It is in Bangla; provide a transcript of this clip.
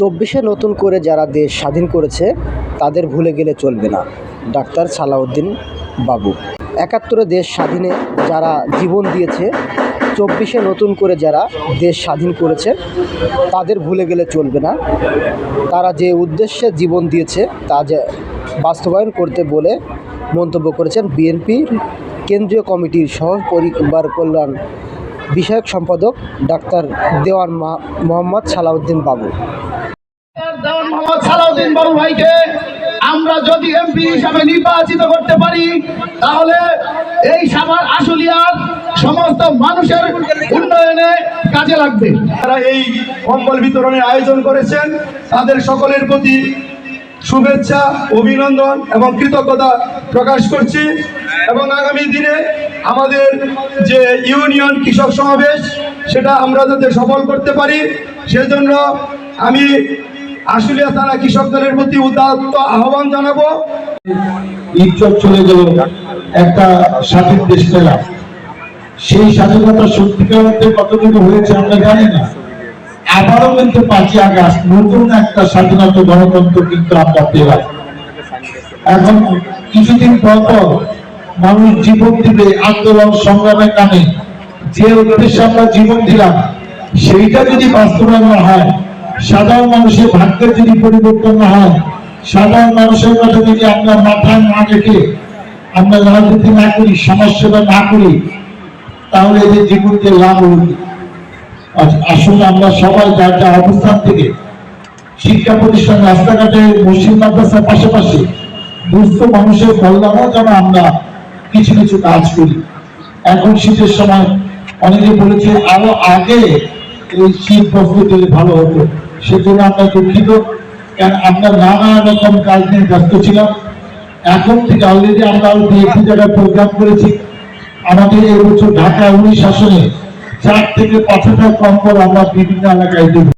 চব্বিশে নতুন করে যারা দেশ স্বাধীন করেছে, তাদের ভুলে গেলে চলবে না। ডাক্তার সালাউদ্দিন বাবু। একাত্তরে দেশ স্বাধীনে যারা জীবন দিয়েছে, চব্বিশে নতুন করে যারা দেশ স্বাধীন করেছে, তাদের ভুলে গেলে চলবে না। তারা যে উদ্দেশ্যে জীবন দিয়েছে, তা যে বাস্তবায়ন করতে বলে মন্তব্য করেছেন বিএনপির কেন্দ্রীয় কমিটির সহ পরিবার কল্যাণ বিষয়ক সম্পাদক ডাক্তার দেওয়ান মা- মোহাম্মদ সালাউদ্দিন বাবু। দেওয়ান মোহাম্মদ সালাউদ্দিন বাবু ভাইকে আমরা যদি এমপি হিসাবে নির্বাচিত করতে পারি তাহলে এই সাভার আশুলিয়ার সমস্ত মানুষের উন্নয়নে কাজে লাগবে। তারা এই কম্বল বিতরণের আয়োজন করেছেন। তাদের সকলের প্রতি শুভেচ্ছা অভিনন্দন এবং কৃতজ্ঞতা প্রকাশ করছি। এবং আগামী দিনে আমাদের যে ইউনিয়ন কৃষক সমাবেশ, সেটা আমরা যাতে সফল করতে পারি, সেজন্য আমি আশুলিয়া থানা কৃষক দলের প্রতি উদাত্ত আহ্বান জানাব। ইজ্জত চলে গেল একটা স্বাধীন দেশ পেলাম। সেই স্বাধীনতা সত্যিকার অর্থে কতটুকু হয়েছে আমরা জানি না। আবারও কিন্তু পাঁচই আগস্ট নতুন একটা স্বাধীনতা গণতন্ত্র কিন্তু আমরা পেলাম। এখন কিছুদিন পর পর মানুষ জীবন দিবে আন্দোলন সংগ্রামের নামে যে উদ্দেশ্যে আমরা জীবন দিলাম, সেইটা যদি বাস্তবায়ন না হয়, সাধারণ মানুষের ভাগ্যের যদি পরিবর্তন না হয়, সাধারণ মানুষের কথা যদি আমরা মাথায় না রেখে আমরা রাজনীতি না করি, সমাজসেবা না করি, তাহলে এদের জীবন যে লাভ হল আসলে আমরা সবাই যার যার অবস্থান থেকে শিক্ষা প্রতিষ্ঠান, রাস্তাঘাটে, মসজিদ, মাদ্রাসার পাশাপাশি, দুস্থ মানুষের কল্যাণও যেন আমরা কিছু কিছু কাজ করি। এখন শীতের সময় অনেকে বলেছে, আরও আগে এই শীত বস্ত্র দিলে ভালো হতো। সেজন্য আমরা দুঃখিত। কারণ আমরা নানা রকম কাজ নিয়ে ব্যস্ত ছিলাম। এখন থেকে অলরেডি আমরা আরও দু একটি জায়গায় প্রোগ্রাম করেছি। আমাদের এবছর ঢাকা উনিশ শাসনে চার থেকে পাঁচ হাজার কম্বল আমরা বিভিন্ন এলাকায় দেবো